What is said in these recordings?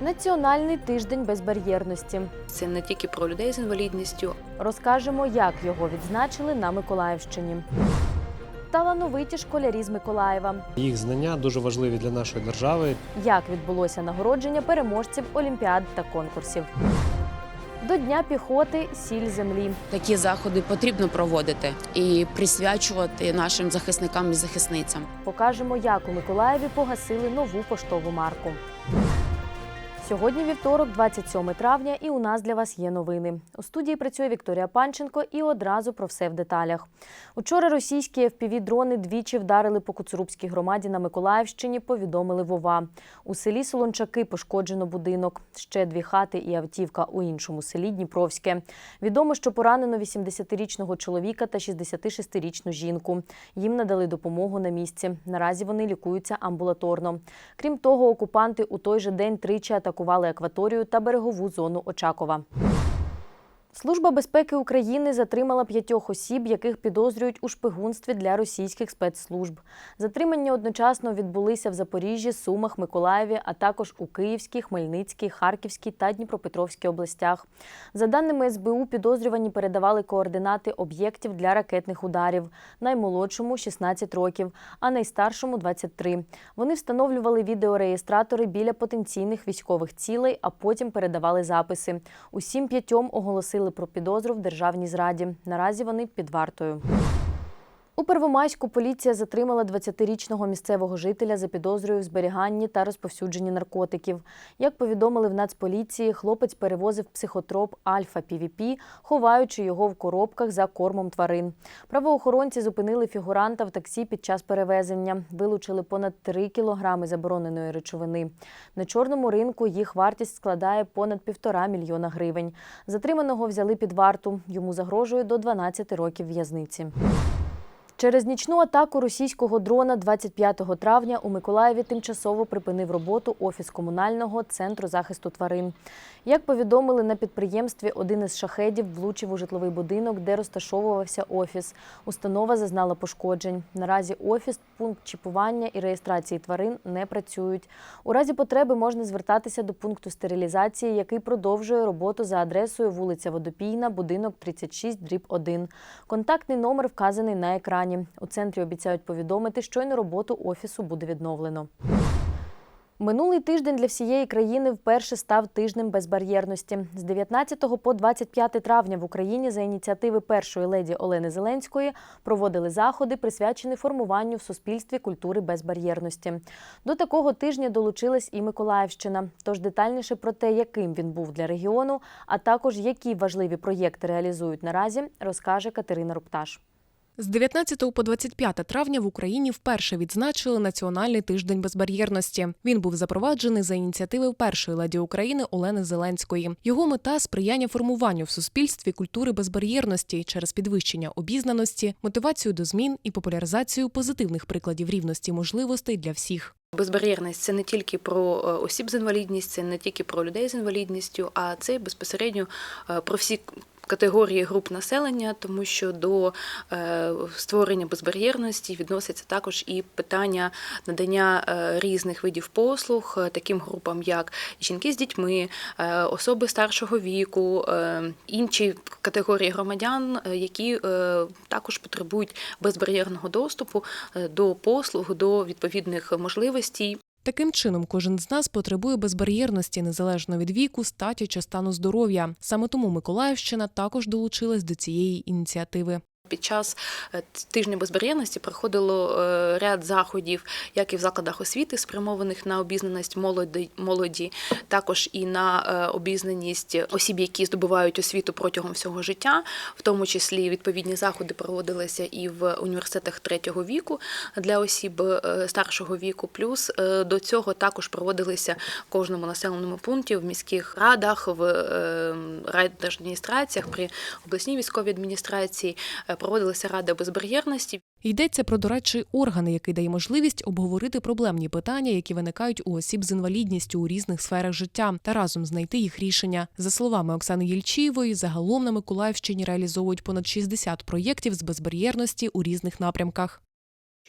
Національний тиждень безбар'єрності. Це не тільки про людей з інвалідністю, Розкажемо, як його відзначили на Миколаївщині. Талановиті школярі з Миколаєва. Їх знання дуже важливі для нашої держави. Як відбулося нагородження переможців олімпіад та конкурсів. До Дня піхоти сіль землі. Такі заходи потрібно проводити і присвячувати нашим захисникам і захисницям. Покажемо, як у Миколаєві погасили нову поштову марку. Сьогодні вівторок, 27 травня, і у нас для вас є новини. У студії працює Вікторія Панченко і одразу про все в деталях. Учора російські FPV-дрони двічі вдарили по Куцурубській громаді на Миколаївщині, повідомили Вова. У селі Солончаки пошкоджено будинок. Ще дві хати і автівка у іншому селі Дніпровське. Відомо, що поранено 80-річного чоловіка та 66-річну жінку. Їм надали допомогу на місці. Наразі вони лікуються амбулаторно. Крім того, окупанти у той же день тричі атакували акваторію та берегову зону Очакова. Служба безпеки України затримала п'ятьох осіб, яких підозрюють у шпигунстві для російських спецслужб. Затримання одночасно відбулися в Запоріжжі, Сумах, Миколаєві, а також у Київській, Хмельницькій, Харківській та Дніпропетровській областях. За даними СБУ, підозрювані передавали координати об'єктів для ракетних ударів. Наймолодшому 16 років, а найстаршому 23. Вони встановлювали відеореєстратори біля потенційних військових цілей, а потім передавали записи. Усім п'ятьом оголосили про підозру в державній зраді. Наразі вони під вартою. У Первомайську поліція затримала 20-річного місцевого жителя за підозрою в зберіганні та розповсюдженні наркотиків. Як повідомили в Нацполіції, хлопець перевозив психотроп Альфа Півіпі, ховаючи його в коробках за кормом тварин. Правоохоронці зупинили фігуранта в таксі під час перевезення. Вилучили понад 3 кілограми забороненої речовини. На чорному ринку їх вартість складає понад півтора мільйона гривень. Затриманого взяли під варту. Йому загрожує до 12 років в'язниці. Через нічну атаку російського дрона 25 травня у Миколаєві тимчасово припинив роботу офіс комунального центру захисту тварин. Як повідомили на підприємстві, один із шахедів влучив у житловий будинок, де розташовувався офіс. Установа зазнала пошкоджень. Наразі офіс, пункт чіпування і реєстрації тварин не працюють. У разі потреби можна звертатися до пункту стерилізації, який продовжує роботу за адресою вулиця Водопійна, будинок 36, дріб 1. Контактний номер вказаний на екрані. У центрі обіцяють повідомити, щойно роботу офісу буде відновлено. Минулий тиждень для всієї країни вперше став тижнем безбар'єрності. З 19 по 25 травня в Україні за ініціативи першої леді Олени Зеленської проводили заходи, присвячені формуванню в суспільстві культури безбар'єрності. До такого тижня долучилась і Миколаївщина. Тож детальніше про те, яким він був для регіону, а також які важливі проєкти реалізують наразі, розкаже Катерина Рупташ. З 19 по 25 травня в Україні вперше відзначили Національний тиждень безбар'єрності. Він був запроваджений за ініціативи першої леді України Олени Зеленської. Його мета сприяння формуванню в суспільстві культури безбар'єрності через підвищення обізнаності, мотивацію до змін і популяризацію позитивних прикладів рівності можливостей для всіх. безбар'єрність це не тільки про е, осіб з інвалідністю, це не тільки про людей з інвалідністю, а це безпосередньо е, про всі. Категорії груп населення, тому що до е, створення безбар'єрності відноситься також і питання надання е, різних видів послуг е, таким групам, як жінки з дітьми, особи старшого віку, інші категорії громадян, які також потребують безбар'єрного доступу до послуг, до відповідних можливостей. Таким чином, кожен з нас потребує безбар'єрності незалежно від віку, статі чи стану здоров'я. Саме тому Миколаївщина також долучилась до цієї ініціативи. Під час е, тижня безбар'єрності проходило е, ряд заходів, як і в закладах освіти, спрямованих на обізнаність молоді, молоді, також і на е, обізнаність осіб, які здобувають освіту протягом всього життя, в тому числі відповідні заходи проводилися і в університетах третього віку для осіб старшого віку. Плюс до цього також проводилися в кожному населеному пункті в міських радах, в райдержадміністраціях, при обласній військовій адміністрації е, рада безбар'єрності. Йдеться про дорадчий орган, який дає можливість обговорити проблемні питання, які виникають у осіб з інвалідністю у різних сферах життя, та разом знайти їх рішення. За словами Оксани Єльчієвої, загалом на Миколаївщині реалізовують понад 60 проєктів з безбар'єрності у різних напрямках.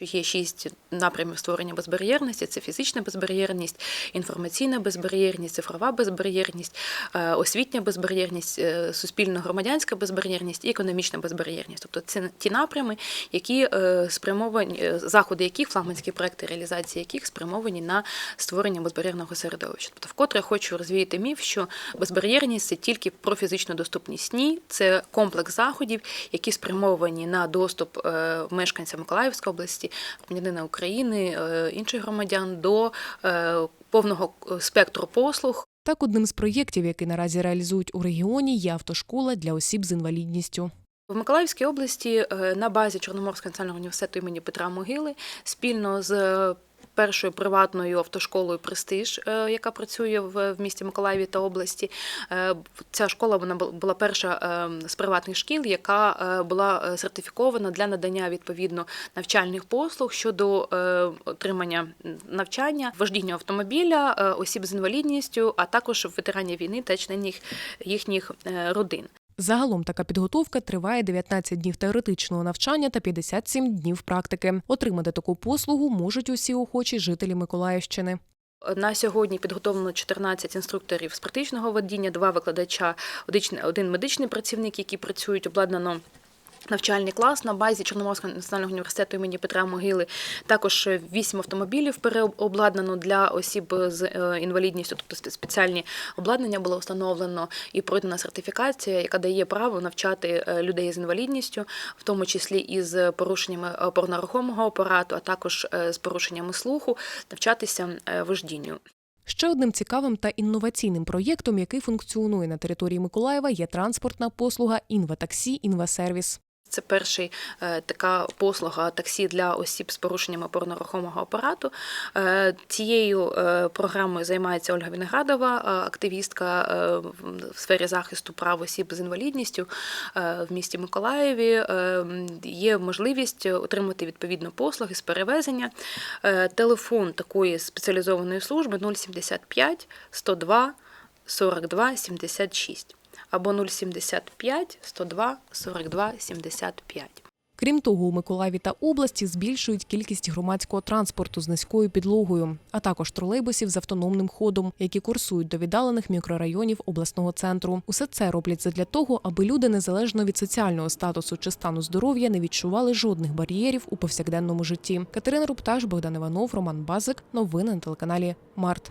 Є шість напрямів створення безбар'єрності: це фізична безбар'єрність, інформаційна безбар'єрність, цифрова безбар'єрність, е, освітня безбар'єрність, е, суспільно-громадянська безбар'єрність і економічна безбар'єрність. Тобто це ті напрями, які е, спрямовані заходи, яких флагманські проекти, реалізації яких спрямовані на створення безбар'єрного середовища. Тобто, вкотре хочу розвіяти міф, що безбар'єрність це тільки про фізичну доступність. Ні, це комплекс заходів, які спрямовані на доступ е, мешканця Миколаївської області, громадянина України, е, інших громадян до е, повного спектру послуг. Так, одним з проєктів, який наразі реалізують у регіоні, є автошкола для осіб з інвалідністю. В Миколаївській області е, на базі Чорноморського національного університету імені Петра Могили спільно з е, першою приватною автошколою Престиж, е, яка працює в місті Миколаєві та області. Е, Ця школа вона бу- була перша е, з приватних шкіл, яка була сертифікована для надання відповідно навчальних послуг щодо отримання навчання, вождіння автомобіля, осіб з інвалідністю, а також ветеранів війни та членів їхніх родин. Загалом така підготовка триває 19 днів теоретичного навчання та 57 днів практики. Отримати таку послугу можуть усі охочі жителі Миколаївщини. На сьогодні підготовлено 14 інструкторів з практичного водіння, два викладача, один- медичний працівник, які працюють обладнано. Навчальний клас на базі Чорноморського національного університету імені Петра Могили. Також вісім автомобілів переобладнано для осіб з е, інвалідністю, тобто спеціальні обладнання було встановлено і пройдена сертифікація, яка дає право навчати е, людей з інвалідністю, в тому числі із порушеннями опорно-рухомого апарату, а також е, з порушеннями слуху, навчатися вождінню. Ще одним цікавим та інноваційним проєктом, який функціонує на території Миколаєва, є транспортна послуга «Інватаксі», «Інвасервіс». Це перший е, така послуга таксі для осіб з порушенням опорно-рухомого апарату. Е, цією е, програмою займається Ольга Віноградова, активістка в- сфері захисту прав осіб з інвалідністю в місті Миколаєві. Є можливість отримати відповідно послуги з перевезення. Телефон такої спеціалізованої служби 075 102 42 76 або 075 102 42 75. Крім того, у Миколаєві та області збільшують кількість громадського транспорту з низькою підлогою, а також тролейбусів з автономним ходом, які курсують до віддалених мікрорайонів обласного центру. Усе це роблять задля того, аби люди незалежно від соціального статусу чи стану здоров'я не відчували жодних бар'єрів у повсякденному житті. Катерина Рупташ, Богдан Іванов, Роман Базик. Новини на телеканалі Март.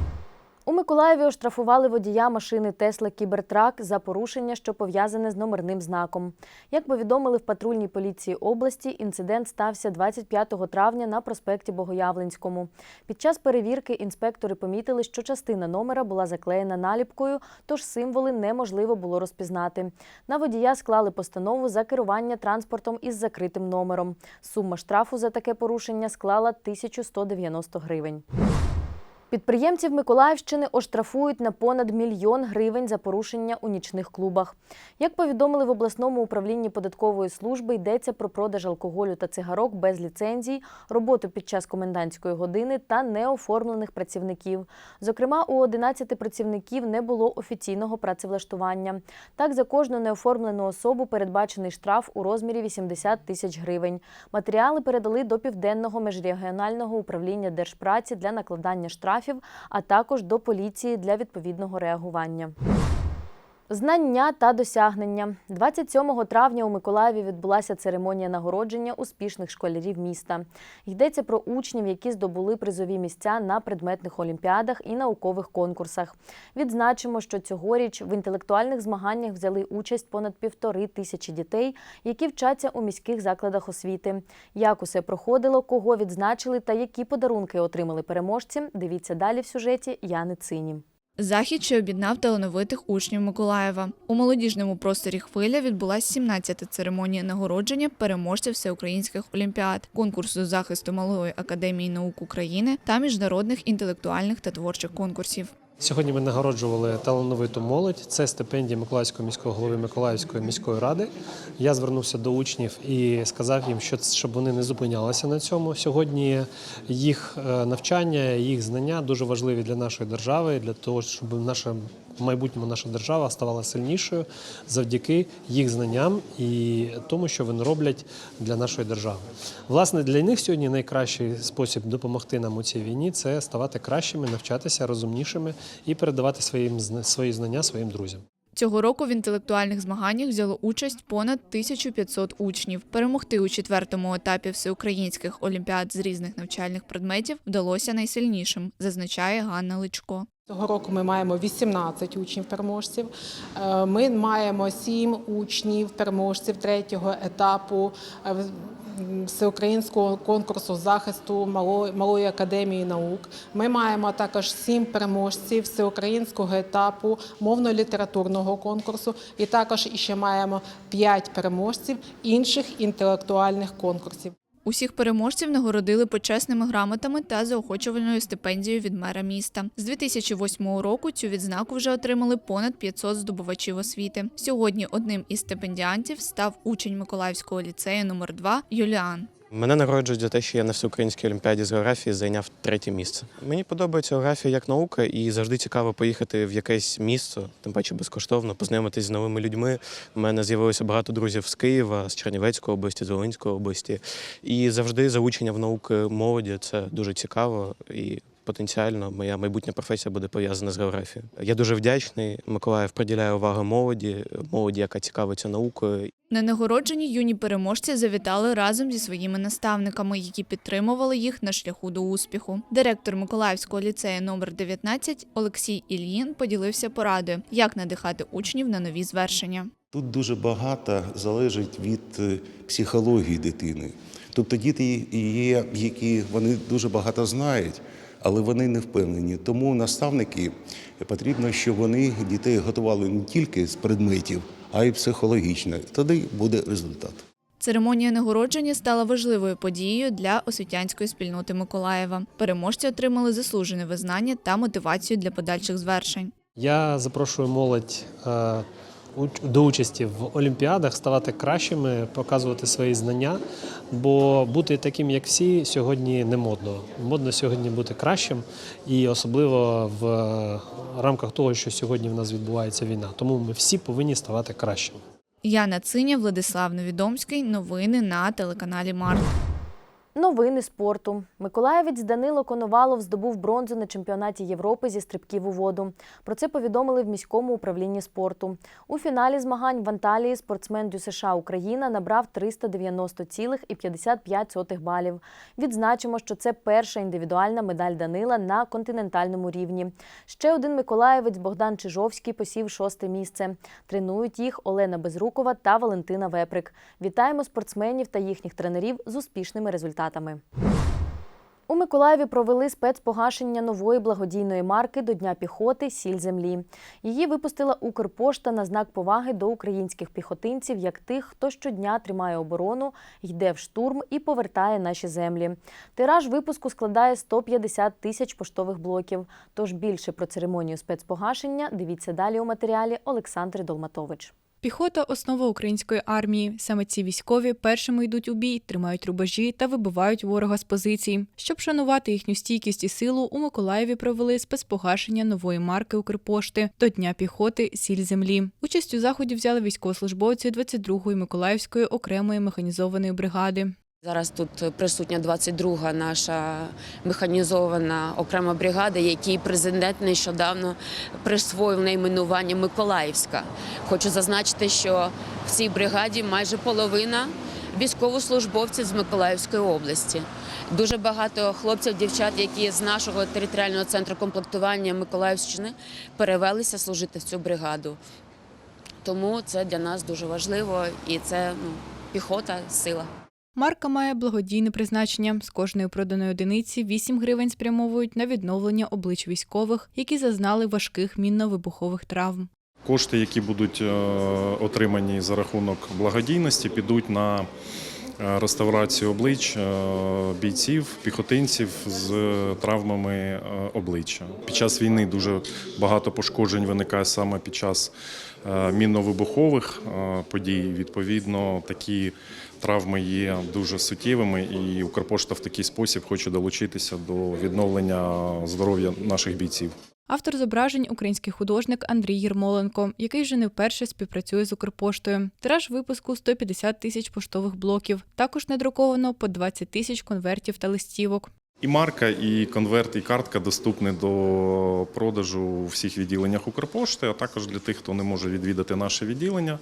У Миколаєві оштрафували водія машини Тесла Кібертрак за порушення, що пов'язане з номерним знаком. Як повідомили в патрульній поліції області, інцидент стався 25 травня на проспекті Богоявленському. Під час перевірки інспектори помітили, що частина номера була заклеєна наліпкою, тож символи неможливо було розпізнати. На водія склали постанову за керування транспортом із закритим номером. Сума штрафу за таке порушення склала 1190 гривень. Підприємців Миколаївщини оштрафують на понад мільйон гривень за порушення у нічних клубах. Як повідомили в обласному управлінні податкової служби, йдеться про продаж алкоголю та цигарок без ліцензій, роботу під час комендантської години та неоформлених працівників. Зокрема, у 11 працівників не було офіційного працевлаштування. Так, за кожну неоформлену особу передбачений штраф у розмірі 80 тисяч гривень. Матеріали передали до південного міжрегіонального управління держпраці для накладання штрафів, а також до поліції для відповідного реагування. Знання та досягнення 27 травня у Миколаєві відбулася церемонія нагородження успішних школярів міста. Йдеться про учнів, які здобули призові місця на предметних олімпіадах і наукових конкурсах. Відзначимо, що цьогоріч в інтелектуальних змаганнях взяли участь понад півтори тисячі дітей, які вчаться у міських закладах освіти. Як усе проходило, кого відзначили та які подарунки отримали переможці, дивіться далі в сюжеті Яни Цині. Захід, що об'єднав талановитих учнів Миколаєва. У молодіжному просторі хвиля відбулася 17-та церемонія нагородження переможців всеукраїнських олімпіад, конкурсу захисту Малої академії наук України та міжнародних інтелектуальних та творчих конкурсів. Сьогодні ми нагороджували талановиту молодь. Це стипендія Миколаївського міського голови Миколаївської міської ради. Я звернувся до учнів і сказав їм, що щоб вони не зупинялися на цьому. Сьогодні їх е, навчання, їх знання дуже важливі для нашої держави, для того, щоб наша в майбутньому наша держава ставала сильнішою завдяки їх знанням і тому, що вони роблять для нашої держави. Власне, для них сьогодні найкращий спосіб допомогти нам у цій війні це ставати кращими, навчатися розумнішими і передавати своїм свої знання своїм друзям. Цього року в інтелектуальних змаганнях взяло участь понад 1500 учнів. Перемогти у четвертому етапі всеукраїнських олімпіад з різних навчальних предметів вдалося найсильнішим, зазначає Ганна Личко. Цього року ми маємо 18 учнів-переможців. Е, Ми маємо 7 учнів-переможців третього етапу е, всеукраїнського конкурсу захисту Малої, Малої академії наук. Ми маємо також сім переможців всеукраїнського етапу мовно-літературного конкурсу. І також іще маємо п'ять переможців інших інтелектуальних конкурсів. Усіх переможців нагородили почесними грамотами та заохочувальною стипендією від мера міста. З 2008 року цю відзнаку вже отримали понад 500 здобувачів освіти. Сьогодні одним із стипендіантів став учень Миколаївського ліцею номер 2 Юліан. Мене нагороджують за те, що я на всеукраїнській олімпіаді з географії зайняв третє місце. Мені подобається географія як наука, і завжди цікаво поїхати в якесь місце, тим паче безкоштовно, познайомитись з новими людьми. У мене з'явилося багато друзів з Києва, з Чернівецької області, з Волинської області. І завжди залучення в науки молоді це дуже цікаво і. Потенціально моя майбутня професія буде пов'язана з географією. Я дуже вдячний. Миколаїв приділяє увагу молоді, молоді, яка цікавиться наукою. На нагородженні юні переможці завітали разом зі своїми наставниками, які підтримували їх на шляху до успіху. Директор Миколаївського ліцею номер 19 Олексій Ільїн поділився порадою, як надихати учнів на нові звершення. Тут дуже багато залежить від е, психології дитини. Тобто діти є, які вони дуже багато знають, але вони не впевнені. Тому наставники потрібно, щоб вони дітей готували не тільки з предметів, а й психологічно. Тоді буде результат. Церемонія нагородження стала важливою подією для освітянської спільноти Миколаєва. Переможці отримали заслужене визнання та мотивацію для подальших звершень. Я запрошую молодь е, до участі в олімпіадах, ставати кращими, показувати свої знання. Бо бути таким, як всі, сьогодні не модно. Модно сьогодні бути кращим, і особливо в рамках того, що сьогодні в нас відбувається війна. Тому ми всі повинні ставати кращими. Яна Циня, Владислав Новідомський. Новини на телеканалі Март. Новини спорту. Миколаївець Данило Коновалов здобув бронзу на чемпіонаті Європи зі стрибків у воду. Про це повідомили в міському управлінні спорту. У фіналі змагань в Анталії спортсмен ДЮСШ Україна набрав 390,55 балів. Відзначимо, що це перша індивідуальна медаль Данила на континентальному рівні. Ще один миколаївець Богдан Чижовський посів шосте місце. Тренують їх Олена Безрукова та Валентина Веприк. Вітаємо спортсменів та їхніх тренерів з успішними результатами. У Миколаєві провели спецпогашення нової благодійної марки до Дня піхоти Сіль землі. Її випустила Укрпошта на знак поваги до українських піхотинців, як тих, хто щодня тримає оборону, йде в штурм і повертає наші землі. Тираж випуску складає 150 тисяч поштових блоків. Тож більше про церемонію спецпогашення дивіться далі у матеріалі Олександри Долматович. Піхота основа української армії. Саме ці військові першими йдуть у бій, тримають рубежі та вибивають ворога з позицій. Щоб шанувати їхню стійкість і силу, у Миколаєві провели спецпогашення нової марки Укрпошти до Дня піхоти Сіль землі. Участь у заході взяли військовослужбовці 22-ї Миколаївської окремої механізованої бригади. Зараз тут присутня 22-га наша механізована окрема бригада, якій президент нещодавно присвоїв найменування Миколаївська. Хочу зазначити, що в цій бригаді майже половина військовослужбовців з Миколаївської області. Дуже багато хлопців, дівчат, які з нашого територіального центру комплектування Миколаївщини перевелися служити в цю бригаду. Тому це для нас дуже важливо і це ну, піхота, сила. Марка має благодійне призначення. З кожної проданої одиниці 8 гривень спрямовують на відновлення облич військових, які зазнали важких мінно-вибухових травм. Кошти, які будуть е, отримані за рахунок благодійності, підуть на е, реставрацію облич е, бійців, піхотинців з травмами обличчя. Під час війни дуже багато пошкоджень виникає саме під час мінно-вибухових подій. Відповідно, такі травми є дуже суттєвими, і Укрпошта в такий спосіб хоче долучитися до відновлення здоров'я наших бійців. Автор зображень український художник Андрій Єрмоленко, який вже не вперше співпрацює з Укрпоштою. Тираж випуску 150 тисяч поштових блоків. Також надруковано по 20 тисяч конвертів та листівок. І марка, і конверт, і картка доступні до продажу у всіх відділеннях Укрпошти, а також для тих, хто не може відвідати наше відділення.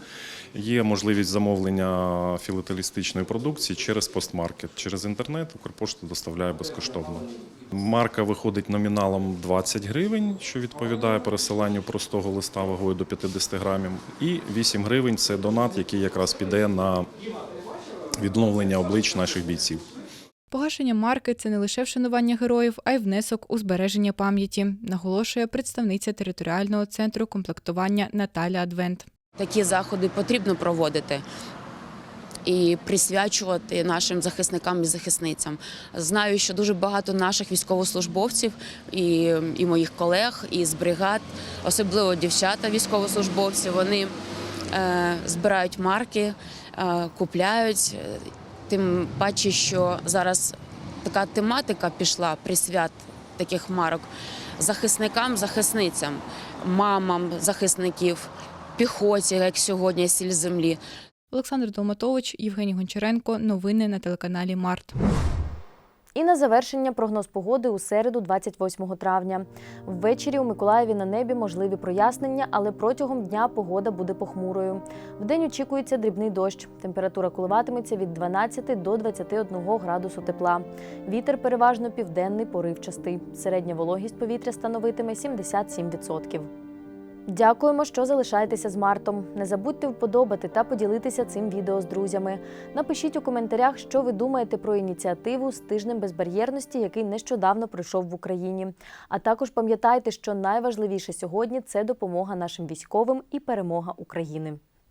Є можливість замовлення філателістичної продукції через постмаркет. Через інтернет Укрпошта доставляє безкоштовно. Марка виходить номіналом 20 гривень, що відповідає пересиланню простого листа вагою до 50 грамів. І 8 гривень це донат, який якраз піде на відновлення облич наших бійців. Погашення марки це не лише вшанування героїв, а й внесок у збереження пам'яті, наголошує представниця територіального центру комплектування Наталя Адвент. Такі заходи потрібно проводити. І присвячувати нашим захисникам і захисницям. Знаю, що дуже багато наших військовослужбовців і, і моїх колег із бригад, особливо дівчата військовослужбовці, вони е, збирають марки, е, купляють. Тим паче, що зараз така тематика пішла присвят таких марок захисникам, захисницям, мамам захисників, піхоті, як сьогодні сіль землі. Олександр Долматович, Євгеній Гончаренко. Новини на телеканалі Март. І на завершення прогноз погоди у середу, 28 травня. Ввечері у Миколаєві на небі можливі прояснення, але протягом дня погода буде похмурою. Вдень очікується дрібний дощ. Температура коливатиметься від 12 до 21 градусу тепла. Вітер переважно південний поривчастий. Середня вологість повітря становитиме 77%. Дякуємо, що залишаєтеся з Мартом. Не забудьте вподобати та поділитися цим відео з друзями. Напишіть у коментарях, що ви думаєте про ініціативу з тижнем безбар'єрності, який нещодавно пройшов в Україні. А також пам'ятайте, що найважливіше сьогодні це допомога нашим військовим і перемога України.